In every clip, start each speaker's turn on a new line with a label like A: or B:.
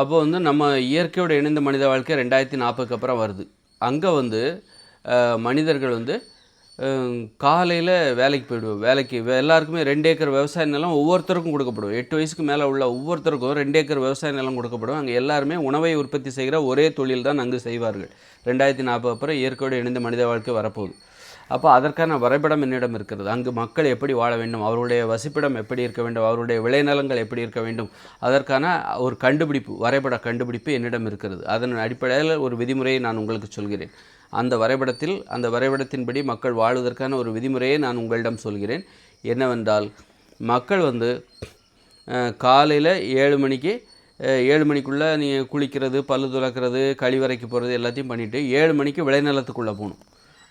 A: அப்போ வந்து நம்ம இயற்கையோடு இணைந்த மனித வாழ்க்கை ரெண்டாயிரத்தி நாற்பதுக்கு அப்புறம் வருது. அங்கே வந்து மனிதர்கள் வந்து காலையில் வேலைக்கு போயிடுவோம் வேலைக்கு எல்லாருக்குமே ரெண்டு ஏக்கர் விவசாய நிலம் ஒவ்வொருத்தருக்கும் கொடுக்கப்படும் எட்டு வயசுக்கு மேலே உள்ள ஒவ்வொருத்தருக்கும் ரெண்டு ஏக்கர் விவசாய நிலம் கொடுக்கப்படும் அங்கே எல்லாருமே உணவை உற்பத்தி செய்கிற ஒரே தொழில் தான் அங்கு செய்வார்கள். ரெண்டாயிரத்தி நாற்பது அப்புறம் இயற்கையோடு இணைந்த மனித வாழ்க்கை வரப்போகுது. அப்போ அதற்கான வரைபடம் என்னிடம் இருக்கிறது. அங்கு மக்கள் எப்படி வாழ வேண்டும்? அவருடைய வசிப்பிடம் எப்படி இருக்க வேண்டும்? அவருடைய விளைநிலங்கள் எப்படி இருக்க வேண்டும்? அதற்கான ஒரு கண்டுபிடிப்பு வரைபட கண்டுபிடிப்பு என்னிடம் இருக்கிறது. அதன் அடிப்படையில் ஒரு விதிமுறையை நான் உங்களுக்கு சொல்கிறேன். அந்த வரைபடத்தில் அந்த வரைபடத்தின்படி மக்கள் வாழ்வதற்கான ஒரு விதிமுறையை நான் உங்களிடம் சொல்கிறேன். என்னவென்றால் மக்கள் வந்து காலையில் ஏழு மணிக்கு ஏழு மணிக்குள்ளே நீ குளிக்கிறது பல்லு துலக்கிறது கழிவறைக்கு போகிறது எல்லாத்தையும் பண்ணிவிட்டு ஏழு மணிக்கு விளைநிலத்துக்குள்ளே போகணும்.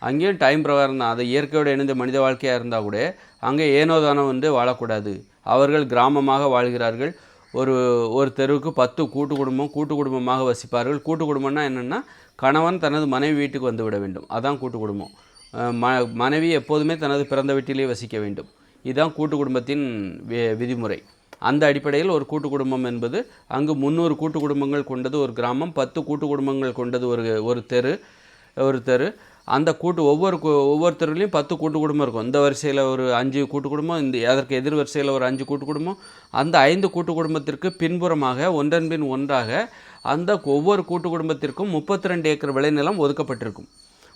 A: அங்கேயும் டைம் பிரகாரம் தான். அதை இயற்கையோடு இணைந்த மனித வாழ்க்கையாக இருந்தால் கூட அங்கே ஏனோதானம் வந்து வாழக்கூடாது. அவர்கள் கிராமமாக வாழ்கிறார்கள். ஒரு ஒரு தெருவுக்கு பத்து கூட்டு குடும்பம் கூட்டு குடும்பமாக வசிப்பார்கள். கூட்டு குடும்பம்னா என்னென்னா கணவன் தனது மனைவி வீட்டுக்கு வந்து விட வேண்டும். அதான் கூட்டு குடும்பம். ம மனைவி எப்போதுமே தனது பிறந்த வீட்டிலே வசிக்க வேண்டும். இதுதான் கூட்டு குடும்பத்தின் வி- விதிமுறை. அந்த அடிப்படையில் ஒரு கூட்டு குடும்பம் என்பது அங்கு முந்நூறு கூட்டு குடும்பங்கள் கொண்டது ஒரு கிராமம் பத்து கூட்டு குடும்பங்கள் கொண்டது ஒரு ஒரு தெரு ஒரு தெரு. அந்த கூட்டு ஒவ்வொரு கு- பத்து கூட்டு குடும்பம் இருக்கும். இந்த வரிசையில் ஒரு அஞ்சு கூட்டு குடும்பம் இந்த அதற்கு எதிர் வரிசையில் ஒரு அஞ்சு கூட்டு குடும்பம். அந்த ஐந்து கூட்டு குடும்பத்திற்கு பின்புறமாக ஒன்றன் பின் ஒன்றாக அந்த ஒவ்வொரு கூட்டு குடும்பத்திற்கும் முப்பத்தி ரெண்டு ஏக்கர் விளைநிலம் ஒதுக்கப்பட்டிருக்கும்.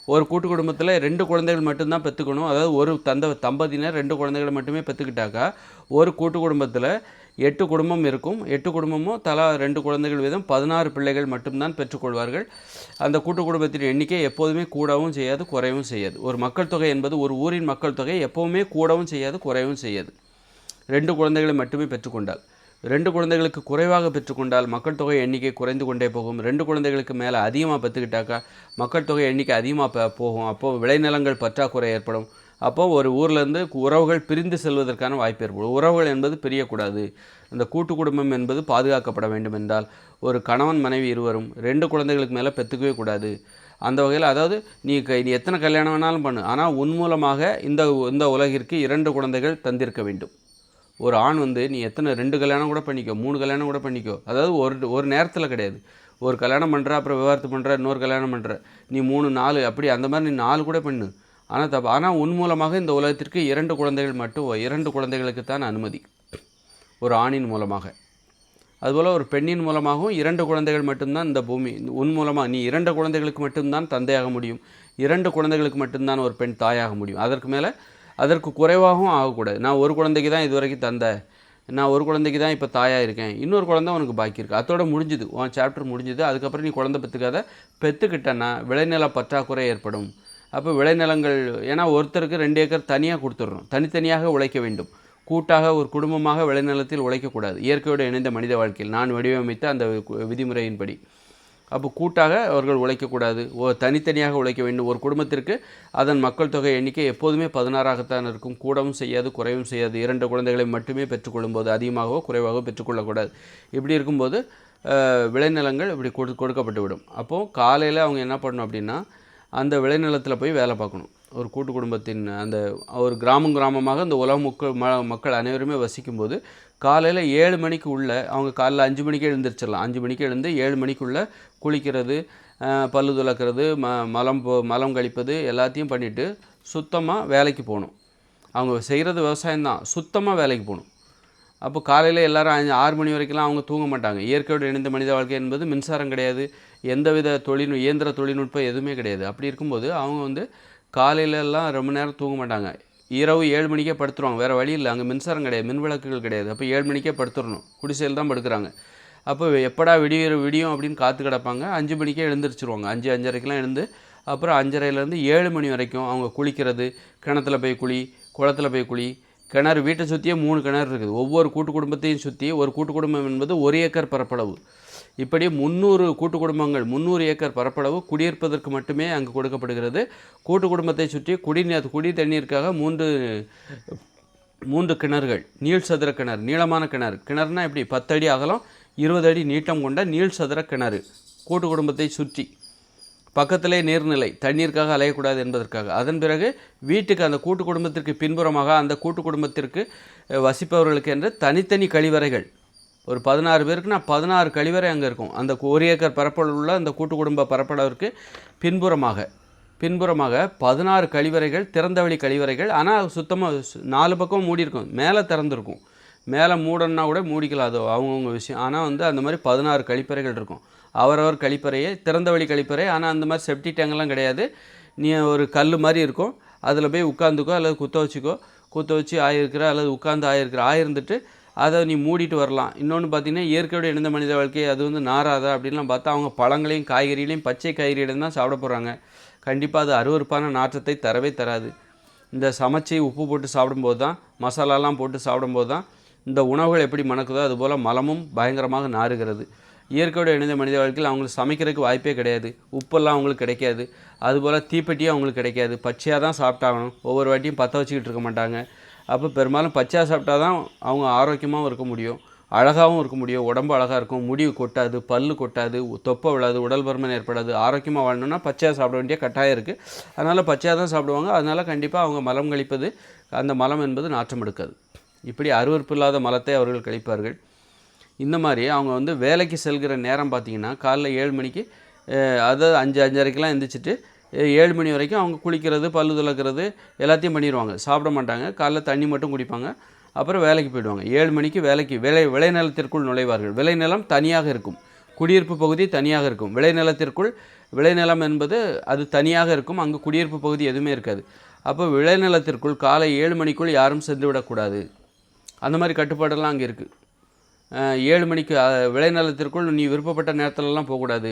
A: ஒரு கூட்டு குடும்பத்தில் ரெண்டு குழந்தைகள் மட்டும்தான் பெற்றுக்கணும் அதாவது ஒரு தந்த தம்பதியினர் ரெண்டு குழந்தைகளை மட்டுமே பெற்றுக்கிட்டாக்கா ஒரு கூட்டு குடும்பத்தில் எட்டு குடும்பம் இருக்கும். எட்டு குடும்பமும் தலா ரெண்டு குழந்தைகள் வீதம் பதினாறு பிள்ளைகள் மட்டும்தான் பெற்றுக்கொள்வார்கள். அந்த கூட்டு குடும்பத்தின் எண்ணிக்கை எப்போதுமே கூடவும் செய்யாது குறையவும் செய்யாது. ஒரு மக்கள் தொகை என்பது ஒரு ஊரின் மக்கள் தொகை எப்போவுமே கூடவும் செய்யாது குறையவும் செய்யாது. ரெண்டு குழந்தைகளை மட்டுமே பெற்றுக்கொண்டால். ரெண்டு குழந்தைகளுக்கு குறைவாக பெற்றுக்கொண்டால் மக்கள் தொகை எண்ணிக்கை குறைந்து கொண்டே போகும். ரெண்டு குழந்தைகளுக்கு மேலே அதிகமாக பெற்றுக்கிட்டாக்கா மக்கள் தொகை எண்ணிக்கை அதிகமாக போகும். அப்போது விளைநிலங்கள் பற்றாக்குறை ஏற்படும். அப்போ ஒரு ஊர்லேருந்து உறவுகள் பிரிந்து செல்வதற்கான வாய்ப்பு ஏற்படும். உறவுகள் என்பது பிரியக்கூடாது. அந்த கூட்டு குடும்பம் என்பது பாதுகாக்கப்பட வேண்டும் என்றால் ஒரு கணவன் மனைவி இருவரும் ரெண்டு குழந்தைகளுக்கு மேலே பெற்றுக்கவே கூடாது. அந்த வகையில் அதாவது நீ க நீ எத்தனை கல்யாணம் வேணாலும் பண்ணு. ஆனால் உன் மூலமாக இந்த இந்த உலகிற்கு இரண்டு குழந்தைகள் தந்திருக்க வேண்டும். ஒரு ஆண் வந்து நீ எத்தனை ரெண்டு கல்யாணம் கூட பண்ணிக்கோ மூணு கல்யாணம் கூட பண்ணிக்கோ. அதாவது ஒரு ஒரு நேரத்தில் கிடையாது. ஒரு கல்யாணம் பண்ணுற அப்புறம் விவாகரத்து பண்ணுற இன்னொரு கல்யாணம் பண்ணுற நீ மூணு நாலு அப்படி அந்த மாதிரி நீ நாலு கூட பண்ணு. ஆனால் தப்பு ஆனால் உன் மூலமாக இந்த உலகத்திற்கு இரண்டு குழந்தைகள் மட்டும் இரண்டு குழந்தைகளுக்கு தான் அனுமதி. ஒரு ஆணின் மூலமாக. அதுபோல் ஒரு பெண்ணின் மூலமாகவும் இரண்டு குழந்தைகள் மட்டும்தான் இந்த பூமி உன் மூலமாக நீ இரண்டு குழந்தைகளுக்கு மட்டும்தான் தந்தையாக முடியும். இரண்டு குழந்தைகளுக்கு மட்டும்தான் ஒரு பெண் தாயாக முடியும். அதற்கு மேலே அதற்கு குறைவாகவும் ஆகக்கூடாது. நான் ஒரு குழந்தைக்கு தான் இது வரைக்கும் தந்த நான் ஒரு குழந்தைக்கு தான் இப்போ தாயாக இருக்கேன். இன்னொரு குழந்தை உனக்கு பாக்கி இருக்குது அதோட முடிஞ்சுது. உன் சாப்டர் முடிஞ்சுது. அதுக்கப்புறம் நீ குழந்தை பெற்றுக்காத பெற்றுக்கிட்டேன்னா விளைநில பற்றாக்குறை ஏற்படும். அப்போ விளைநிலங்கள் ஏன்னா ஒருத்தருக்கு ரெண்டு ஏக்கர் தனியாக கொடுத்துட்றோம். தனித்தனியாக உழைக்க வேண்டும். கூட்டாக ஒரு குடும்பமாக விளைநிலத்தில் உழைக்கக்கூடாது. இயற்கையோடு இணைந்த மனித வாழ்க்கையில் நான் வடிவமைத்த அந்த கு- விதிமுறையின்படி. அப்போ கூட்டாக அவர்கள் உழைக்கக்கூடாது. ஓ தனித்தனியாக உழைக்க வேண்டும். ஒரு குடும்பத்திற்கு அதன் மக்கள் தொகை எண்ணிக்கை எப்போதுமே பதினாறாகத்தான் இருக்கும். கூடவும் செய்யாது குறைவும் செய்யாது. இரண்டு குழந்தைகளை மட்டுமே பெற்றுக்கொள்ளும்போது அதிகமாகவோ குறைவாகவோ பெற்றுக்கொள்ளக்கூடாது. இப்படி இருக்கும்போது விளைநிலங்கள் இப்படி கொடு கொடுக்கப்பட்டு விடும் அப்போது காலையில் அவங்க என்ன பண்ணணும் அப்படின்னா அந்த விளைநிலத்தில் போய் வேலை பார்க்கணும். ஒரு கூட்டு குடும்பத்தின் அந்த ஒரு கிராமம் கிராமமாக இந்த உலக மக்கள் ம மக்கள் அனைவருமே வசிக்கும்போது காலையில் ஏழு மணிக்கு உள்ள அவங்க காலைல அஞ்சு மணிக்கே எழுந்திரிச்சிடலாம். அஞ்சு மணிக்கு எழுந்து ஏழு மணிக்குள்ளே குளிக்கிறது பல்லு துலக்கிறது ம மலம் போ மலம் கழிப்பது எல்லாத்தையும் பண்ணிவிட்டு சுத்தமாக வேலைக்கு போகணும். அவங்க செய்கிறது விவசாயம்தான். சுத்தமாக வேலைக்கு போகணும். அப்போ காலையில் எல்லாரும் ஆறு மணி வரைக்கும்லாம் அவங்க தூங்க மாட்டாங்க. இயற்கையோடு இணைந்த மனித வாழ்க்கை என்பது மின்சாரம் கிடையாது. எந்தவித தொழில் இயந்திர தொழில்நுட்பம் எதுவுமே கிடையாது. அப்படி இருக்கும்போது அவங்க வந்து காலையிலலாம் ரொம்ப நேரம் தூங்க மாட்டாங்க. இரவு ஏழு மணிக்கே படுத்துருவாங்க. வேறு வழி இல்லை. அங்கே மின்சாரம் கிடையாது. மின் விளக்குகள் கிடையாது. அப்போ ஏழு மணிக்கே படுத்துடணும் குடிசையில் தான் படுக்கிறாங்க. அப்போ எப்படா விடிய விடியும் அப்படின்னு காத்து கிடப்பாங்க. அஞ்சு மணிக்கே எழுந்திரிச்சிருவாங்க. அஞ்சு அஞ்சரைக்கெலாம் எழுந்து அப்புறம் அஞ்சரையிலேருந்து ஏழு மணி வரைக்கும் அவங்க குளிக்கிறது கிணத்துல போய் குழி குளத்துல போய் குழி கிணறு வீட்டை சுற்றியே மூணு கிணறு இருக்குது. ஒவ்வொரு கூட்டு குடும்பத்தையும் சுற்றி ஒரு கூட்டு குடும்பம் என்பது ஒரு ஏக்கர் பரப்பளவு. இப்படி முந்நூறு கூட்டு குடும்பங்கள் முந்நூறு ஏக்கர் பரப்பளவு குடியிருப்பதற்கு மட்டுமே அங்கு கொடுக்கப்படுகிறது. கூட்டு குடும்பத்தை சுற்றி குடிநீர் குடி தண்ணீருக்காக மூன்று மூன்று கிணறுகள். நீள் சதுர கிணறு நீளமான கிணறு. கிணறுனா எப்படி? பத்தடி அகலம் இருபது அடி நீட்டம் கொண்ட நீள் சதுர கிணறு. கூட்டு குடும்பத்தை சுற்றி பக்கத்திலே நீர்நிலை தண்ணீருக்காக அலையக்கூடாது என்பதற்காக. அதன் பிறகு வீட்டுக்கு அந்த கூட்டு குடும்பத்திற்கு பின்புறமாக அந்த கூட்டு குடும்பத்திற்கு வசிப்பவர்களுக்கு என்று தனித்தனி கழிவறைகள். ஒரு பதினாறு பேருக்குன்னா பதினாறு கழிவறை அங்கே இருக்கும். அந்த ஒரு ஏக்கர் பரப்பளவு உள்ள அந்த கூட்டு குடும்ப பரப்பளவிற்கு பின்புறமாக பின்புறமாக பதினாறு கழிவறைகள் திறந்தவெளி கழிவறைகள். ஆனால் சுத்தமாக நாலு பக்கம் மூடி இருக்கும். மேலே திறந்துருக்கும். மேலே மூடணுன்னா கூட மூடிக்கலாம். அது அவங்கவுங்க விஷயம். ஆனால் வந்து அந்த மாதிரி பதினாறு கழிப்பறைகள் இருக்கும். அவரவர் கழிப்பறையே வழி கழிப்பறை. ஆனால் அந்த மாதிரி செப்டி டேங்கெல்லாம் கிடையாது. நீ ஒரு கல் மாதிரி இருக்கும். அதில் போய் உட்காந்துக்கோ அல்லது குத்த வச்சுக்கோ. குத்த வச்சு ஆயிருக்கிற அல்லது உட்காந்து ஆயிருக்கிற ஆயிருந்துட்டு அதை நீ மூடிட்டு வரலாம். இன்னொன்று பார்த்தீங்கன்னா இயற்கையோட இணைந்த மனித வாழ்க்கை அது வந்து நாராதா அப்படின்லாம் பார்த்தா அவங்க பழங்களையும் காய்கறிகளையும் பச்சை காய்கறிகளையும் தான் சாப்பிட போகிறாங்க கண்டிப்பாக அது அருவருப்பான நாற்றத்தை தரவே தராது. இந்த சமைச்சி உப்பு போட்டு சாப்பிடும்போது தான் மசாலாலாம் போட்டு சாப்பிடும்போது தான் இந்த உணவுகள் எப்படி மணக்குதோ அதுபோல் மலமும் பயங்கரமாக நாறுகிறது. இயற்கையோட இணைந்த மனித வாழ்க்கையில் அவங்களுக்கு சமைக்கிறதுக்கு வாய்ப்பே கிடையாது. உப்பெல்லாம் அவங்களுக்கு கிடைக்காது. அதுபோல் தீப்பெட்டியும் அவங்களுக்கு கிடைக்காது. பச்சையாக தான் சாப்பிட்டாகணும். ஒவ்வொரு வாட்டியும் பற்ற வச்சுக்கிட்டு இருக்க மாட்டாங்க. அப்போ பெரும்பாலும் பச்சையாக சாப்பிட்டா தான் அவங்க ஆரோக்கியமாகவும் இருக்க முடியும். அழகாகவும் இருக்க முடியும். உடம்பு அழகாக இருக்கும். முடி கொட்டாது பல் கொட்டாது தொப்பை விழாது உடல் பருமன் ஏற்படாது. ஆரோக்கியமாக வாழணும்னா பச்சையாக சாப்பிட வேண்டிய கட்டாயம் இருக்குது அதனால் பச்சையாக தான் சாப்பிடுவாங்க. அதனால் கண்டிப்பாக அவங்க மலம் கழிப்பது அந்த மலம் என்பது நாற்றம் எடுக்காது இப்படி அருவருப்பு இல்லாத மலத்தை அவர்கள் கழிப்பார்கள். இந்த மாதிரி அவங்க வந்து வேலைக்கு செல்கிற நேரம் பார்த்தீங்கன்னா காலைல ஏழு மணிக்கு அதாவது அஞ்சு அஞ்சரைக்கெலாம் எழுந்திரிச்சிட்டு ஏழு மணி வரைக்கும் அவங்க குளிக்கிறது பல்லு துலக்கிறது எல்லாத்தையும் பண்ணிடுவாங்க. சாப்பிட மாட்டாங்க. காலைல தண்ணி மட்டும் குடிப்பாங்க. அப்புறம் வேலைக்கு போயிடுவாங்க. ஏழு மணிக்கு வேலைக்கு விளை விளைநிலத்திற்குள் நுழைவார்கள். விளைநிலம் தனியாக இருக்கும். குடியிருப்பு பகுதி தனியாக இருக்கும். விளைநிலத்திற்குள் விளைநிலம் என்பது அது தனியாக இருக்கும். அங்கே குடியிருப்பு பகுதி எதுவுமே இருக்காது. அப்போ விளைநிலத்திற்குள் காலை ஏழு மணிக்குள் யாரும் சென்று விடக்கூடாது. அந்த மாதிரி கட்டுப்பாடெல்லாம் அங்கே இருக்குது ஏழு மணிக்கு விளைநிலத்திற்குள் நீ விருப்பப்பட்ட நேரத்துலலாம் போகக்கூடாது.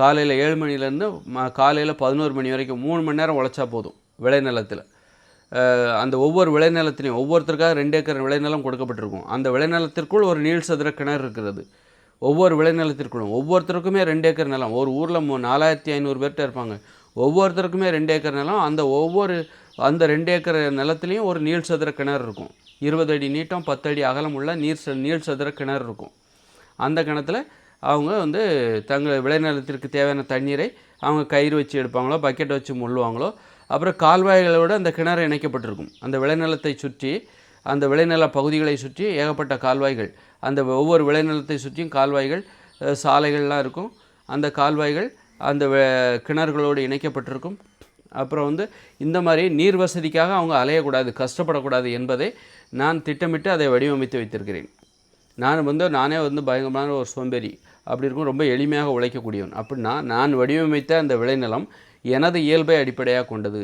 A: காலையில் ஏழு மணிலேருந்து ம காலையில் பதினோரு மணி வரைக்கும் மூணு மணி நேரம் உழைச்சா போதும் விளைநிலத்தில். அந்த ஒவ்வொரு விளைநிலத்திலையும் ஒவ்வொருத்தருக்காக ரெண்டு ஏக்கர் விளைநிலம் கொடுக்கப்பட்டிருக்கும். அந்த விளைநிலத்திற்குள் ஒரு நீள் சதுர கிணறு இருக்கிறது. ஒவ்வொரு விளைநிலத்திற்குள்ளும் ஒவ்வொருத்தருக்குமே ரெண்டு ஏக்கர் நிலம். ஒரு ஊரில் மூ நாலாயிரத்தி ஐநூறு பேர்கிட்ட இருப்பாங்க. ஒவ்வொருத்தருக்குமே ரெண்டு ஏக்கர் நிலம். அந்த ஒவ்வொரு அந்த ரெண்டு ஏக்கர் நிலத்துலேயும் ஒரு நீள் சதுர கிணறு இருக்கும். இருபது அடி நீட்டம் பத்து அடி அகலம் உள்ள நீர் ச நீள் சதுர கிணறு இருக்கும். அந்த கிணத்துல அவங்க வந்து தங்கள் விளைநிலத்திற்கு தேவையான தண்ணீரை அவங்க கயிறு வச்சு எடுப்பாங்களோ பக்கெட் வச்சு முள்ளுவாங்களோ அப்புறம் கால்வாய்களோடு அந்த கிணறு இணைக்கப்பட்டிருக்கும். அந்த விளைநிலத்தை சுற்றி அந்த விளைநில பகுதிகளை சுற்றி ஏகப்பட்ட கால்வாய்கள் அந்த ஒவ்வொரு விளைநிலத்தை சுற்றியும் கால்வாய்கள் சாலைகள்லாம் இருக்கும். அந்த கால்வாய்கள் அந்த கிணறுகளோடு இணைக்கப்பட்டிருக்கும். அப்புறம் வந்து இந்த மாதிரி நீர் வசதிக்காக அவங்க அலையக்கூடாது கஷ்டப்படக்கூடாது என்பதை நான் திட்டமிட்டு அதை வடிவமைத்து வைத்திருக்கிறேன். நான் வந்து நானே வந்து பயங்கரமான ஒரு சோம்பேறி. அப்படி இருக்கும் ரொம்ப எளிமையாக உழைக்கக்கூடியவன். அப்படின்னா நான் வடிவமைத்த அந்த விளைநிலம் எனது இயல்பை அடிப்படையாக கொண்டது.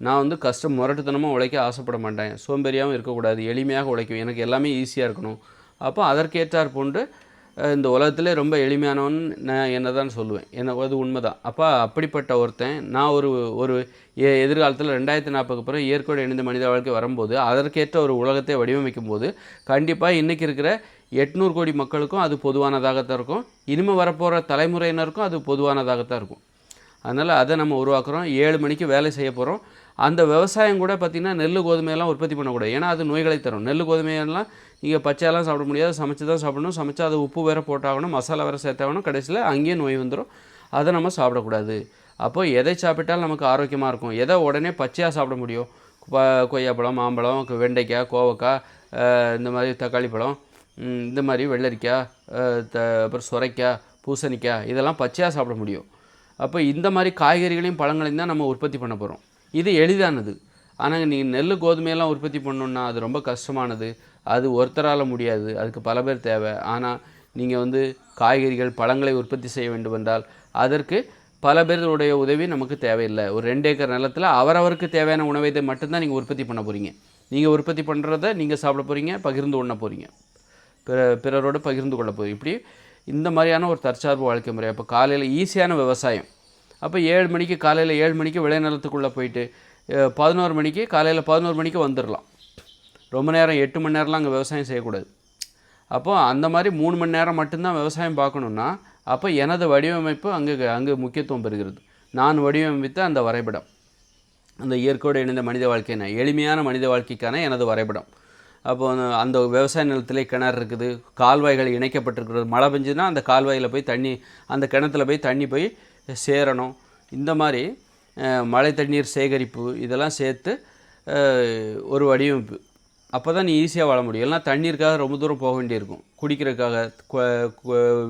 A: நான் வந்து கஷ்டம் முரட்டுத்தனமாக உழைக்க ஆசைப்பட மாட்டேன். சோம்பேறியாகவும் இருக்கக்கூடாது எளிமையாக உழைக்கும் எனக்கு எல்லாமே ஈஸியாக இருக்கணும். அப்போ அதற்கேற்றார் போன்று இந்த உலகத்திலே ரொம்ப எளிமையானவன் நான் என்ன தான் சொல்லுவேன். என்ன அது உண்மைதான். அப்போ அப்படிப்பட்ட ஒருத்தன் நான் ஒரு ஒரு எ- எதிர்காலத்தில் ரெண்டாயிரத்தி நாற்பதுக்கு அப்புறம் இயற்கையோடு இணைந்த மனித வாழ்க்கை வரும்போது அதற்கேற்ற ஒரு உலகத்தை வடிவமைக்கும் போது கண்டிப்பாக இன்றைக்கி இருக்கிற எட்நூறு கோடி மக்களுக்கும் அது பொதுவானதாகத்தான் இருக்கும். இனிமேல் வரப்போகிற தலைமுறையினருக்கும் அது பொதுவானதாகத்தான் இருக்கும். அதனால் அதை நம்ம உருவாக்குறோம். ஏழு மணிக்கு வேலை செய்ய போகிறோம் அந்த விவசாயம் கூட பார்த்திங்கன்னா நெல் கோதுமையெல்லாம் உற்பத்தி பண்ணக்கூடாது. ஏன்னா அது நோய்களை தரும். நெல் கோதுமையெல்லாம் நீங்கள் பச்சையெல்லாம் சாப்பிட முடியாது. சமைச்சு தான் சாப்பிடணும். சமைச்சா அது உப்பு வேற போட்டாகணும். மசாலா வேறு சேர்த்தாகணும். கடைசியில் அங்கேயே நோய் வந்துடும் அதை நம்ம சாப்பிடக்கூடாது. அப்போ எதை சாப்பிட்டாலும் நமக்கு ஆரோக்கியமாக இருக்கும்? எதை உடனே பச்சையாக சாப்பிட முடியும்? ப- கொய்யாப்பழம் மாம்பழம் வெண்டைக்காய் கோவக்காய் இந்த மாதிரி தக்காளி பழம் இந்த மாதிரி வெள்ளரிக்காய் த அப்புறம் சுரைக்காய் பூசணிக்காய் இதெல்லாம் பச்சையாக சாப்பிட முடியும். அப்போ இந்த மாதிரி காய்கறிகளையும் பழங்களையும் தான் நம்ம உற்பத்தி பண்ண போகிறோம் இது எளிதானது. ஆனால் நீங்கள் நெல் கோதுமையெல்லாம் உற்பத்தி பண்ணணுன்னா அது ரொம்ப கஷ்டமானது. அது ஒருத்தரால் முடியாது அதுக்கு பல பேர் தேவை. ஆனால் நீங்கள் வந்து காய்கறிகள் பழங்களை உற்பத்தி செய்ய வேண்டும் என்றால் அதற்கு பல பேருடைய உதவி நமக்கு தேவையில்லை. ஒரு ரெண்டு ஏக்கர் நிலத்தில் அவரவருக்கு தேவையான உணவை இதை மட்டும்தான் நீங்கள் உற்பத்தி பண்ண போகிறீங்க நீங்கள் உற்பத்தி பண்ணுறத நீங்கள் சாப்பிட போகிறீங்க பகிர்ந்து உண்ண போகிறீங்க பிற பிறரோடு பகிர்ந்து கொள்ள போகிறீங்க இப்படி இந்த மாதிரியான ஒரு தற்சார்பு வாழ்க்கை முறை. அப்போ காலையில் ஈஸியான விவசாயம். அப்போ ஏழு மணிக்கு காலையில் ஏழு மணிக்கு விளைநிலத்துக்குள்ளே போயிட்டு பதினோரு மணிக்கு காலையில் பதினோரு மணிக்கு வந்துடலாம் ரொம்ப நேரம் எட்டு மணி நேரம்லாம் அங்கே விவசாயம் செய்யக்கூடாது. அப்போ அந்த மாதிரி மூணு மணி நேரம் மட்டும்தான் விவசாயம் பார்க்கணுன்னா அப்போ எனது வடிவமைப்பு அங்கே அங்கே முக்கியத்துவம் பெறுகிறது. நான் வடிவமைத்த அந்த வரைபடம். அந்த இயற்கையோடு இணைந்த மனித வாழ்க்கையான எளிமையான மனித வாழ்க்கைக்கான எனது வரைபடம். அப்போ அந்த- அந்த விவசாய நிலத்திலே கிணறு இருக்குது கால்வாய்கள் இணைக்கப்பட்டிருக்கிறது. மழை பெஞ்சுன்னா அந்த கால்வாயில் போய் தண்ணி அந்த கிணத்துல போய் தண்ணி போய் சேரணும். இந்த மாதிரி மழை தண்ணீர் சேகரிப்பு இதெல்லாம் சேர்த்து ஒரு வடிவமைப்பு. அப்போ தான் நீ ஈஸியாக வாழ முடியும். இல்லைனா தண்ணீருக்காக ரொம்ப தூரம் போக வேண்டியிருக்கும். குடிக்கிறதுக்காக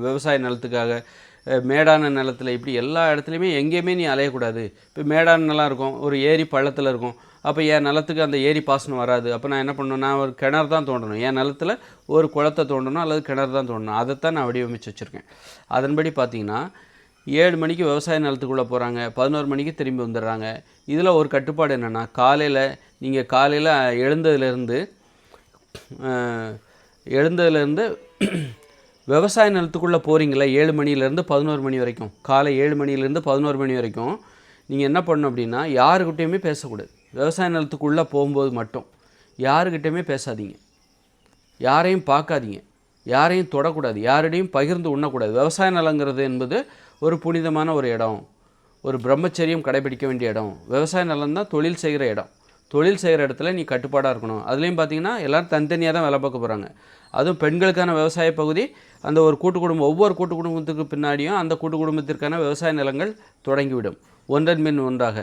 A: விவசாய நிலத்துக்காக மேடான நிலத்துல இப்படி எல்லா இடத்துலையுமே எங்கேயுமே நீ அலையக்கூடாது. இப்போ மேடான நிலம் இருக்கும் ஒரு ஏரி பள்ளத்தில் இருக்கும். அப்போ என் நிலத்துக்கு அந்த ஏரி பாசனம் வராது. அப்போ நான் என்ன பண்ணணும்? நான் ஒரு கிணறு தான் தோண்டணும். என் நிலத்துல ஒரு குளத்தை தோண்டணும் அல்லது கிணறு தான் தோண்டணும். அதைத்தான் நான் வடிவமைச்சு வச்சுருக்கேன். அதன்படி பார்த்தீங்கன்னா ஏழு மணிக்கு விவசாய நிலத்துக்குள்ளே போகிறாங்க பதினோரு மணிக்கு திரும்பி வந்துடுறாங்க. இதில் ஒரு கட்டுப்பாடு என்னென்னா காலையில் நீங்கள் காலையில் எழுந்ததுலேருந்து எழுந்ததுலேருந்து விவசாய நிலத்துக்குள்ளே போகிறீங்களா ஏழு மணிலேருந்து பதினோரு மணி வரைக்கும். காலை ஏழு மணிலேருந்து பதினோரு மணி வரைக்கும் நீங்கள் என்ன பண்ணணும் அப்படின்னா யாருக்கிட்டேயுமே பேசக்கூடாது. விவசாய நிலத்துக்குள்ளே போகும்போது மட்டும். யாருக்கிட்டேயுமே பேசாதீங்க. யாரையும் பார்க்காதீங்க. யாரையும் தொடக்கூடாது. யாரிடையும் பகிர்ந்து உண்ணக்கூடாது. விவசாய நிலங்கிறது என்பது ஒரு புனிதமான ஒரு இடம் ஒரு பிரம்மச்சரியம் கடைபிடிக்க வேண்டிய இடம் விவசாய நிலம் தான் தொழில் செய்கிற இடம். தொழில் செய்கிற இடத்துல நீ கட்டுப்பாடாக இருக்கணும். அதுலேயும் பார்த்தீங்கன்னா எல்லாரும் தனித்தனியாக தான் வேலை பார்க்க போகிறாங்க அதுவும் பெண்களுக்கான விவசாய பகுதி அந்த ஒரு கூட்டு குடும்பம் ஒவ்வொரு கூட்டு குடும்பத்துக்கு பின்னாடியும் அந்த கூட்டு குடும்பத்திற்கான விவசாய நிலங்கள் தொடங்கிவிடும். ஒன்றன் மின் ஒன்றாக.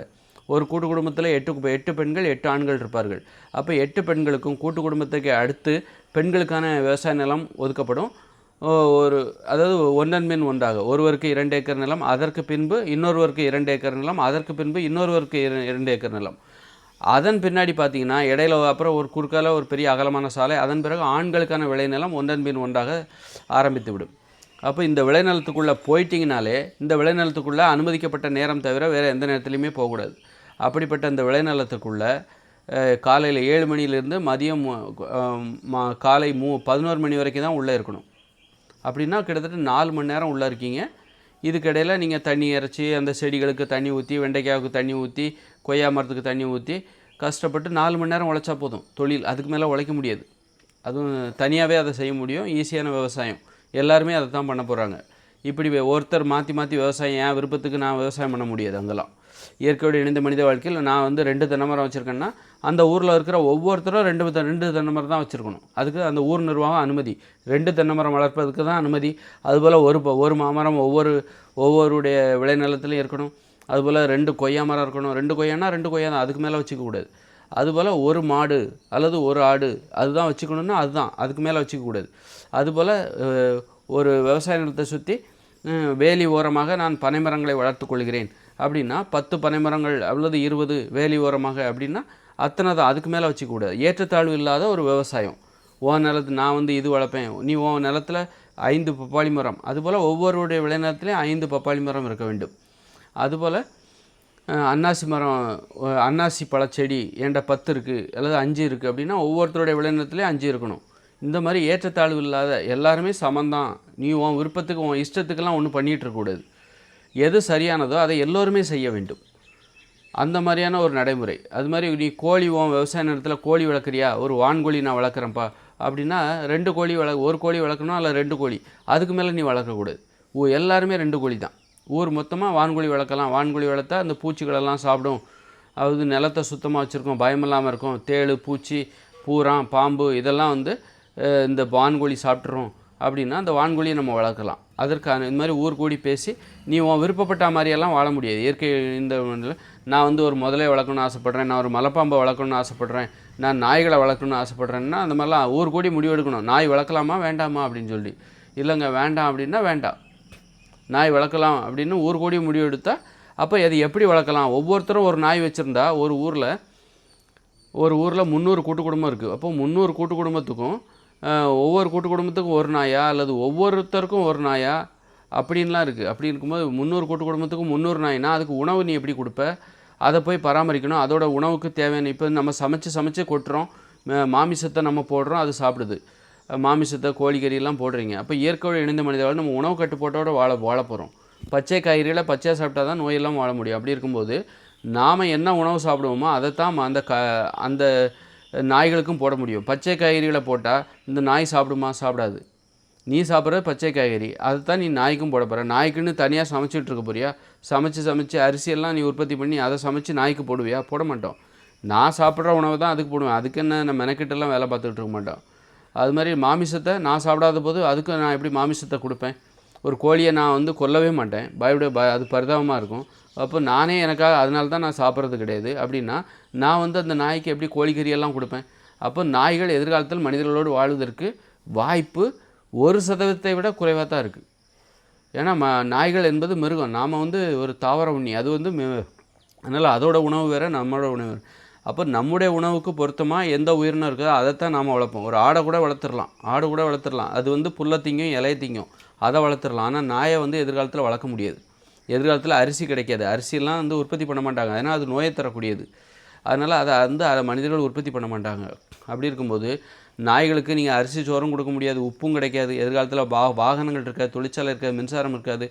A: ஒரு கூட்டு குடும்பத்தில் எட்டு எட்டு பெண்கள் எட்டு ஆண்கள் இருப்பார்கள். அப்போ எட்டு பெண்களுக்கும் கூட்டு குடும்பத்துக்கு அடுத்து பெண்களுக்கான விவசாய நிலம் ஒதுக்கப்படும். ஒரு அதாவது ஒன்றன் மீன் ஒன்றாக. ஒருவருக்கு இரண்டு ஏக்கர் நிலம் அதற்கு பின்பு இன்னொருவருக்கு இரண்டு ஏக்கர் நிலம் அதற்கு பின்பு இன்னொருவருக்கு இரண்டு ஏக்கர் நிலம். அதன் பின்னாடி பார்த்தீங்கன்னா இடையில அப்புறம் ஒரு குறுக்கால ஒரு பெரிய அகலமான சாலை அதன் பிறகு ஆண்களுக்கான விளைநிலம் ஒன்றன் பின் ஒன்றாக ஆரம்பித்து விடும் அப்போ இந்த விளைநிலத்துக்குள்ளே போயிட்டிங்கனாலே இந்த விளைநிலத்துக்குள்ளே அனுமதிக்கப்பட்ட நேரம் தவிர வேறு எந்த நேரத்துலையுமே போகக்கூடாது. அப்படிப்பட்ட இந்த விளைநிலத்துக்குள்ளே காலையில் ஏழு மணிலேருந்து மதியம் காலை மூ பதினோரு மணி வரைக்கும் தான் உள்ளே இருக்கணும். அப்படின்னா கிட்டத்தட்ட நாலு மணி நேரம் உள்ளே இருக்கீங்க. இதுக்கிடையில் நீங்கள் தண்ணி இறைச்சி அந்த செடிகளுக்கு தண்ணி ஊற்றி வெண்டைக்காய்க்கு தண்ணி ஊற்றி கொய்யா மரத்துக்கு தண்ணி ஊற்றி கஷ்டப்பட்டு நாலு மணி நேரம் உழைச்சா போதும். தொழில் அதுக்கு மேலே உழைக்க முடியாது. அதுவும் தனியாகவே அதை செய்ய முடியும். ஈஸியான விவசாயம். எல்லாருமே அதை தான் பண்ண போகிறாங்க இப்படி வே- ஒருத்தர் மாற்றி மாற்றி விவசாயம் என் விருப்பத்துக்கு நான் விவசாயம் பண்ண முடியாது அங்கெல்லாம். இயற்கையோடு இணைந்த மனித வாழ்க்கையில் நான் வந்து ரெண்டு தென்னை மரம் வச்சுருக்கேன்னா அந்த ஊரில் இருக்கிற ஒவ்வொருத்தரும் ரெண்டு ரெண்டு தென்னை மரம் தான் வச்சுருக்கணும். அதுக்கு அந்த ஊர் நிர்வாகம் அனுமதி. ரெண்டு தென்னை மரம் தான் அனுமதி. அதுபோல் ஒரு ப- ஒரு மாமரம் ஒவ்வொரு ஒவ்வொருடைய விளைநிலத்துலையும் இருக்கணும். அதுபோல் ரெண்டு கொய்யா மரம் இருக்கணும். ரெண்டு கொய்யானா ரெண்டு கொய்யா தான். அதுக்கு மேலே வச்சுக்கக்கூடாது அதுபோல் ஒரு மாடு அல்லது ஒரு ஆடு அதுதான் வச்சுக்கணுன்னா அதுதான். அதுக்கு மேலே வச்சுக்கக்கூடாது அதுபோல் ஒரு விவசாய நிலத்தை சுற்றி வேலி ஓரமாக நான் பனைமரங்களை வளர்த்து கொள்கிறேன். அப்படின்னா பத்து பனைமரங்கள் அல்லது இருபது வேலி ஓரமாக அப்படின்னா அத்தனை தான் அதுக்கு மேலே வச்சுக்கூடாது ஏற்றத்தாழ்வு இல்லாத ஒரு விவசாயம். ஓ நிலத்து நான் வந்து இது வளர்ப்பேன். நீ ஓ நிலத்துல ஐந்து பப்பாளி மரம். அதுபோல் ஒவ்வொருடைய விளைநிலத்துலேயும் ஐந்து பப்பாளி மரம் இருக்க வேண்டும். அதுபோல் அன்னாசி மரம் அன்னாசி பழச்செடி ஏண்ட பத்து இருக்குது அல்லது அஞ்சு இருக்குது அப்படின்னா ஒவ்வொருத்தருடைய விளைநிலத்துலேயும் அஞ்சு இருக்கணும். இந்த மாதிரி ஏற்றத்தாழ்வு இல்லாத எல்லாருமே சமந்தான். நீ உன் விருப்பத்துக்கு உன் இஷ்டத்துக்கெல்லாம் ஒன்றும் பண்ணிகிட்டு இருக்கக்கூடாது எது சரியானதோ அதை எல்லோருமே செய்ய வேண்டும். அந்த மாதிரியான ஒரு நடைமுறை. அது மாதிரி நீ கோழி உன் விவசாய நிலத்தில் கோழி வளர்க்குறியா? ஒரு வான்கோழி நான் வளர்க்குறேன்ப்பா. அப்படின்னா ரெண்டு கோழி வள ஒரு கோழி வளர்க்கணும் அல்ல ரெண்டு கோழி? அதுக்கு மேலே நீ வளர்க்கக்கூடாது. ஓ எல்லாருமே ரெண்டு கோழி தான். ஊர் மொத்தமாக வான்கோழி வளர்க்கலாம். வான்கோழி வளர்த்தா அந்த பூச்சிகளெல்லாம் சாப்பிடும். அது நிலத்தை சுத்தமாக வச்சுருக்கோம். பயமில்லாமல் இருக்கும். தேள் பூச்சி பூரான் பாம்பு இதெல்லாம் வந்து இந்த வான்கோழி சாப்பிட்றோம் அப்படின்னா அந்த வான்கோழியை நம்ம வளர்க்கலாம். அதற்கான இந்த மாதிரி ஊர் கூடி பேசி நீ உன் விருப்பப்பட்ட மாதிரியெல்லாம் வாழ முடியாது. இயற்கை இந்த நான் வந்து ஒரு முதலே வளர்க்கணும்னு ஆசைப்பட்றேன் நான் ஒரு மலைப்பாம்பை வளர்க்கணும்னு ஆசைப்பட்றேன் நான் நாய்களை வளர்க்கணும்னு ஆசைப்பட்றேன்னா அந்த மாதிரிலாம் ஊர் கூடி முடிவெடுக்கணும். நாய் வளர்க்கலாமா வேண்டாமா அப்படின்னு சொல்லி. இல்லைங்க வேண்டாம் அப்படின்னா வேண்டாம். நாய் வளர்க்கலாம் அப்படின்னு ஊர் கூடி முடிவெடுத்தால் அப்போ அது எப்படி வளர்க்கலாம்? ஒவ்வொருத்தரும் ஒரு நாய் வச்சுருந்தா ஒரு ஊரில் ஒரு ஊரில் முந்நூறு கூட்டு குடும்பம் இருக்குது அப்போ முந்நூறு கூட்டு குடும்பத்துக்கும் ஒவ்வொரு கூட்டு குடும்பத்துக்கும் ஒரு நாயா அல்லது ஒவ்வொருத்தருக்கும் ஒரு நாயா? அப்படின்லாம் இருக்குது அப்படி இருக்கும்போது முந்நூறு கூட்டு குடும்பத்துக்கும் முந்நூறு நாய்னா அதுக்கு உணவு நீ எப்படி கொடுப்ப? அதை போய் பராமரிக்கணும். அதோட உணவுக்கு தேவையான இப்போ நம்ம சமைச்சு சமைச்சு கொட்டுறோம். மாமிசத்தை நம்ம போடுறோம் அது சாப்பிடுது. மாமிசத்தை கோழிக்கறியெல்லாம் போடுறீங்க. அப்போ இயற்கையோடு இணைந்த மனிதர்கள் நம்ம உணவு கட்டுப்பாட்டோடு வாழ வாழ போகிறோம் பச்சை காய்கறிகளை பச்சையாக சாப்பிட்டா தான் நோயெல்லாம் வாழ முடியும். அப்படி இருக்கும்போது நாம் என்ன உணவு சாப்பிடுவோமோ அதைத்தான் அந்த க அந்த நாய்களுக்கும் போட முடியும். பச்சை காய்கறிகளை போட்டால் இந்த நாய் சாப்பிடுமா? சாப்பிடாது. நீ சாப்பிட்ற பச்சை காய்கறி. அதுதான் நீ நாய்க்கும் போட போகிற நாய்க்குன்னு தனியாக சமைச்சிட்டு இருக்க போறியா? சமைச்சு சமைச்சு அரிசியெல்லாம் நீ உற்பத்தி பண்ணி அதை சமைச்சு நாய்க்கு போடுவியா? போட மாட்டோம். நான் சாப்பிட்ற உணவை தான் அதுக்கு போடுவேன். அதுக்கு என்ன நம்ம மெனக்கிட்டெல்லாம் வேலை பார்த்துக்கிட்டு இருக்க மாட்டோம். அது மாதிரி மாமிசத்தை நான் சாப்பிடாத போது அதுக்கு நான் எப்படி மாமிசத்தை கொடுப்பேன்? ஒரு கோழியை நான் வந்து கொல்லவே மாட்டேன். பயப்பட பய அது பரிதாபமாக இருக்கும். அப்போ நானே எனக்காக அதனால தான் நான் சாப்பிட்றது கிடையாது. அப்படின்னா நான் வந்து அந்த நாய்க்கு எப்படி கோழிக்கறியெல்லாம் கொடுப்பேன்? அப்போ நாய்கள் எதிர்காலத்தில் மனிதர்களோடு வாழ்வதற்கு வாய்ப்பு ஒரு சதவீதத்தை விட குறைவாக தான் இருக்குது ஏன்னா ம நாய்கள் என்பது மிருகம். நாம் வந்து ஒரு தாவர உண்ணி. அது வந்து அதனால் அதோட உணவு வேறு நம்மளோட உணவு வேறு. அப்போ நம்முடைய உணவுக்கு பொருத்தமாக எந்த உயிரினம் இருக்குதோ அதைத்தான் நாம் வளர்ப்போம். ஒரு ஆடை கூட வளர்த்துடலாம். ஆடு கூட வளர்த்துடலாம். அது வந்து புல்லை திங்கும் இலைய திங்கும் அதை வளர்த்துடலாம். ஆனால் நாயை வந்து எதிர்காலத்தில் வளர்க்க முடியாது. எதிர்காலத்தில் அரிசி கிடைக்காது. அரிசியெல்லாம் வந்து உற்பத்தி பண்ண மாட்டாங்க. ஏன்னா அது நோயை தரக்கூடியது. அதனால் அதை வந்து அதை மனிதர்கள் உற்பத்தி பண்ண மாட்டாங்க. அப்படி இருக்கும்போது நாய்களுக்கு நீங்கள் அரிசி சோறும் கொடுக்க முடியாது உப்பும் கிடைக்காது. எதிர்காலத்தில் வா வாகனங்கள் இருக்காது தொழிற்சாலை இருக்காது மின்சாரம் இருக்காது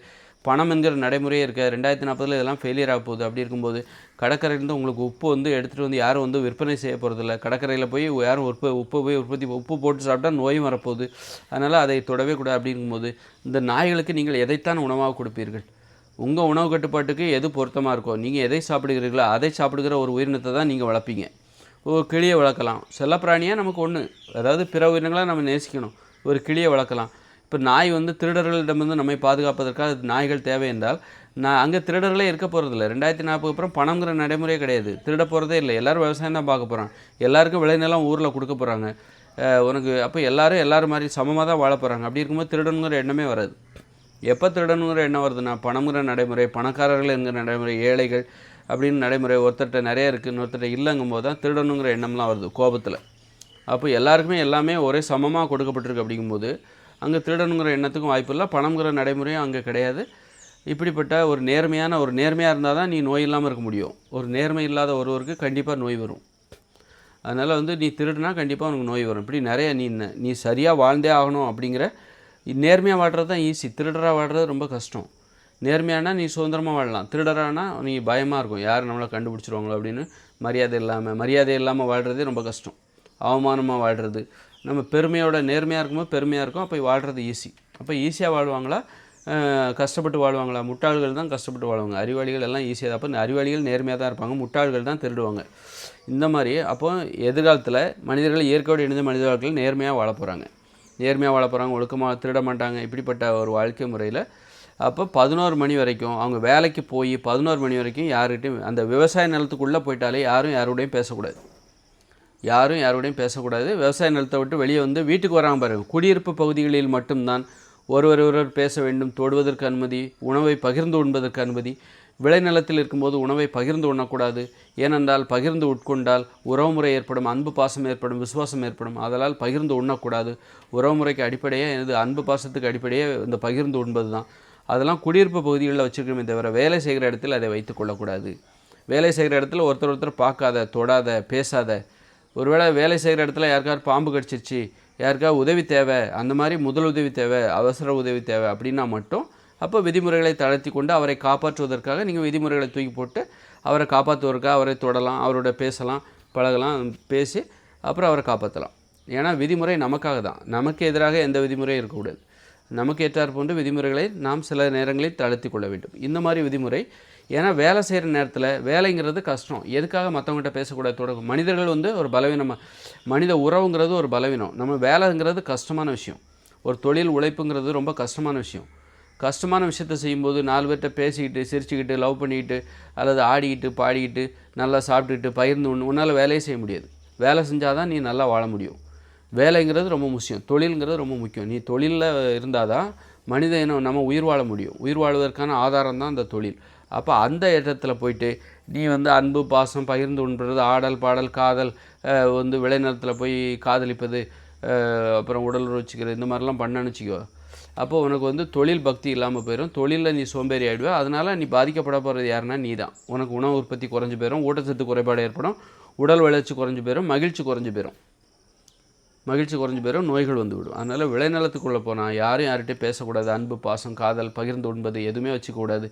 A: பணம் என்கிற நடைமுறையே இருக்காது. ரெண்டாயிரத்தி நாற்பதில் இதெல்லாம் ஃபெயிலியர் ஆக போகுது. அப்படி இருக்கும்போது கடற்கரையிலேருந்து உங்களுக்கு உப்பு வந்து எடுத்துகிட்டு வந்து யாரும் வந்து விற்பனை செய்ய போகிறதில்ல கடற்கரையில் போய் யாரும் உற்ப உப்பு போய் உற்பத்தி உப்பு போட்டு சாப்பிட்டா நோயும் வரப்போகுது. அதனால் அதை தொடவே கூடாது. அப்படிங்கும்போது இந்த நாய்களுக்கு நீங்கள் எதைத்தான் உணவாக கொடுப்பீர்கள்? உங்கள் உணவு கட்டுப்பாட்டுக்கு எது பொருத்தமாக இருக்கோ நீங்கள் எதை சாப்பிடுகிறீர்களோ அதை சாப்பிடுகிற ஒரு உயிரினத்தை தான் நீங்கள் வளர்ப்பீங்க. ஒரு கிளியை வளர்க்கலாம். செல்லப்பிராணியாக நமக்கு ஒன்று அதாவது பிற உயிரினங்களாக நம்ம நேசிக்கணும். ஒரு கிளியை வளர்க்கலாம். இப்போ நாய் வந்து திருடர்களிடமிருந்து நம்மை பாதுகாப்பதற்காக நாய்கள் தேவை என்றால் நான் அங்கே திருடர்களே இருக்க போகிறதில்ல ரெண்டாயிரத்தி நாற்பது அப்புறம் பணங்கிற நடைமுறையே கிடையாது. திருட போகிறதே இல்லை. எல்லாரும் விவசாயம் தான் பார்க்க போகிறாங்க எல்லாருக்கும் விளைநிலம் ஊரில் கொடுக்க போகிறாங்க உனக்கு அப்போ எல்லாரும் எல்லாரும் மாதிரி சமமாக தான் வாழ போகிறாங்க அப்படி இருக்கும்போது திருடனுங்கிற எண்ணமே வராது. எப்போ திருடனுங்கிற எண்ணம் வருதுன்னா பணங்கிற நடைமுறை பணக்காரர்கள் என்கிற நடைமுறை ஏழைகள் அப்படின்னு நடைமுறை ஒருத்தர்கிட்ட நிறைய இருக்குது இன்னொருத்தர்கிட்ட இல்லைங்கும் போது தான் திருடனுங்கிற எண்ணம்லாம் வருது கோபத்தில். அப்போ எல்லாருக்குமே எல்லாமே ஒரே சமமாக கொடுக்கப்பட்டிருக்கு அப்படிங்கும்போது அங்கே திருடனுங்கிற எண்ணத்துக்கும் வாய்ப்பு இல்லை பணங்கிற நடைமுறையும் அங்கே கிடையாது. இப்படிப்பட்ட ஒரு நேர்மையான ஒரு நேர்மையாக இருந்தால் தான் நீ நோய் இல்லாமல் இருக்க முடியும். ஒரு நேர்மை இல்லாத ஒருவருக்கு கண்டிப்பாக நோய் வரும். அதனால் வந்து நீ திருடுனா கண்டிப்பாக உனக்கு நோய் வரும். இப்படி நிறைய நீ நீ சரியாக வாழ்ந்தே ஆகணும் அப்படிங்கிற நேர்மையாக வாழ்கிறது தான் ஈஸி திருடராக வாழ்கிறது ரொம்ப கஷ்டம். நேர்மையானா நீ சுதந்திரமாக வாழலாம். திருடரானா நீ பயமாக இருக்கும். யார் நம்மளை கண்டுபிடிச்சிருவாங்களோ அப்படின்னு மரியாதை இல்லாமல் மரியாதை இல்லாமல் வாழ்கிறதே ரொம்ப கஷ்டம். அவமானமாக வாழ்கிறது நம்ம பெருமையோட நேர்மையாக இருக்கும்போது பெருமையாக இருக்கும். அப்போ வாழ்கிறது ஈஸி அப்போ ஈஸியாக வாழ்வாங்களா? கஷ்டப்பட்டு வாழ்வாங்களா? முட்டாள்கள் தான் கஷ்டப்பட்டு வாழ்வாங்க. அறிவாளிகள் எல்லாம் ஈஸியாக தான். அப்போ அறிவாளிகள் நேர்மையாக தான் இருப்பாங்க. முட்டாள்கள் தான் திருடுவாங்க. இந்த மாதிரி அப்போ எதிர்காலத்தில் மனிதர்கள் இயற்கையோடு இணைந்த மனித வாழ்க்கையில் நேர்மையாக வாழ போகிறாங்க நேர்மையாக வாழ போகிறாங்க ஒழுக்கமாக திருட மாட்டாங்க இப்படிப்பட்ட ஒரு வாழ்க்கை முறையில். அப்போ பதினோரு மணி வரைக்கும் அவங்க வேலைக்கு போய் பதினோரு மணி வரைக்கும் யாருக்கிட்டையும் அந்த விவசாய நிலத்துக்குள்ளே போயிட்டாலே யாரும் யாரோடையும் பேசக்கூடாது. யாரும் யாரோடையும் பேசக்கூடாது. விவசாய நிலத்தை விட்டு வெளியே வந்து வீட்டுக்கு வராமல் பாருங்கள் குடியிருப்பு பகுதிகளில் மட்டும்தான் ஒருவர் ஒருவர் பேச வேண்டும் தொடுவதற்கு அனுமதி உணவை பகிர்ந்து உண்பதற்கு அனுமதி. விளைநிலத்தில் இருக்கும்போது உணவை பகிர்ந்து உண்ணக்கூடாது. ஏனென்றால் பகிர்ந்து உட்கொண்டால் உறவுமுறை ஏற்படும் அன்பு பாசம் ஏற்படும் விசுவாசம் ஏற்படும். அதனால் பகிர்ந்து உண்ணக்கூடாது. உறவுமுறைக்கு அடிப்படையே எனது அன்பு பாசத்துக்கு அடிப்படையே இந்த பகிர்ந்து உண்பது தான் அதெல்லாம் குடியிருப்பு பகுதிகளில் வச்சுருக்கோமே தவிர வேலை செய்கிற இடத்தில் அதை வைத்து கொள்ளக்கூடாது. வேலை செய்கிற இடத்துல ஒருத்தர் ஒருத்தர் பார்க்காத தொடாத பேசாத. ஒருவேளை வேலை செய்கிற இடத்துல யாருக்காவது பாம்பு கடிச்சிருச்சு யாருக்காவது உதவி தேவை அந்த மாதிரி முதல் உதவி தேவை அவசர உதவி தேவை அப்படின்னா மட்டும் அப்போ விதிமுறைகளை தளர்த்தி கொண்டு அவரை காப்பாற்றுவதற்காக நீங்கள் விதிமுறைகளை தூக்கி போட்டு அவரை காப்பாற்றுவதற்காக அவரை தொடலாம் அவரோட பேசலாம் பழகலாம் பேசி அப்புறம் அவரை காப்பாற்றலாம் ஏன்னா விதிமுறை நமக்காக தான். நமக்கு எதிராக எந்த விதிமுறையும் இருக்கக்கூடாது. நமக்கு ஏற்றார் போன்ற விதிமுறைகளை நாம் சில நேரங்களில் தளர்த்தி கொள்ள வேண்டும். இந்த மாதிரி விதிமுறை ஏன்னா வேலை செய்கிற நேரத்தில் வேலைங்கிறது கஷ்டம். எதுக்காக மற்றவங்ககிட்ட பேசக்கூடாது? தொடங்கும் மனிதர்கள் வந்து ஒரு பலவீனமாக மனித உறவுங்கிறது ஒரு பலவீனம். நம்ம வேலைங்கிறது கஷ்டமான விஷயம். ஒரு தொழில் உழைப்புங்கிறது ரொம்ப கஷ்டமான விஷயம். கஷ்டமான விஷயத்த செய்யும்போது நாலு பேர்கிட்ட பேசிக்கிட்டு சிரிச்சுக்கிட்டு லவ் பண்ணிக்கிட்டு அல்லது ஆடிக்கிட்டு பாடிக்கிட்டு நல்லா சாப்பிட்டுக்கிட்டு பகிர்ந்து ஒன்று உன்னால் வேலையே செய்ய முடியாது. வேலை செஞ்சால் தான் நீ நல்லா வாழ முடியும். வேலைங்கிறது ரொம்ப முக்கியம். தொழில்ங்கிறது ரொம்ப முக்கியம். நீ தொழிலில் இருந்தால் தான் மனித இனம் நம்ம உயிர் வாழ முடியும். உயிர் வாழ்வதற்கான ஆதாரம் தான் அந்த தொழில். அப்போ அந்த இடத்துல போயிட்டு நீ வந்து அன்பு பாசம் பகிர்ந்து உண்பது ஆடல் பாடல் காதல் வந்து விளைநிலத்தில் போய் காதலிப்பது அப்புறம் உடல் வச்சுக்கிறது இந்த மாதிரிலாம் பண்ணன்னு வச்சுக்கோ. அப்போ உனக்கு வந்து தொழில் பக்தி இல்லாமல் போயிடும் தொழிலில் நீ சோம்பேறி ஆகிடுவே அதனால் நீ பாதிக்கப்பட போகிறது யாருன்னா நீ தான் உனக்கு உணவு உற்பத்தி குறைஞ்சு போயிடும் ஊட்டச்சத்து குறைபாடு ஏற்படும். உடல் வளர்ச்சி குறைஞ்சு போயிடும் மகிழ்ச்சி குறைஞ்சு போயிடும் மகிழ்ச்சி குறைஞ்சு போயிடும் நோய்கள் வந்து விடும். அதனால் விளைநிலத்துக்குள்ளே போனால் யாரும் யார்கிட்டையும் பேசக்கூடாது. அன்பு பாசம் காதல் பகிர்ந்து உண்பது எதுவுமே வச்சுக்கூடாது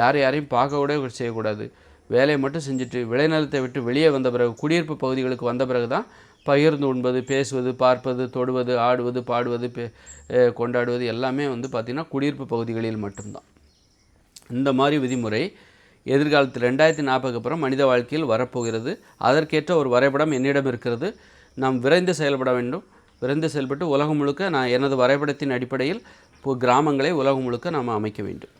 A: யார் யாரையும் பார்க்க கூட செய்யக்கூடாது. வேலையை மட்டும் செஞ்சுட்டு விளைநிலத்தை விட்டு வெளியே வந்த பிறகு குடியிருப்பு பகுதிகளுக்கு வந்த பிறகு தான் பகிர்ந்து உண்பது பேசுவது பார்ப்பது தொடுவது ஆடுவது பாடுவது பே கொண்டாடுவது எல்லாமே வந்து பார்த்திங்கன்னா குடியிருப்பு பகுதிகளில் மட்டும்தான். இந்த மாதிரி விதிமுறை எதிர்காலத்தில் ரெண்டாயிரத்தி நாற்பதுக்கு அப்புறம் மனித வாழ்க்கையில் வரப்போகிறது. அதற்கேற்ற ஒரு வரைபடம் என்னிடம் இருக்கிறது. நாம் விரைந்து செயல்பட வேண்டும். விரைந்து செயல்பட்டு உலகம் முழுக்க நான் எனது வரைபடத்தின் அடிப்படையில் இப்போ கிராமங்களை உலகம் முழுக்க நாம் அமைக்க வேண்டும்.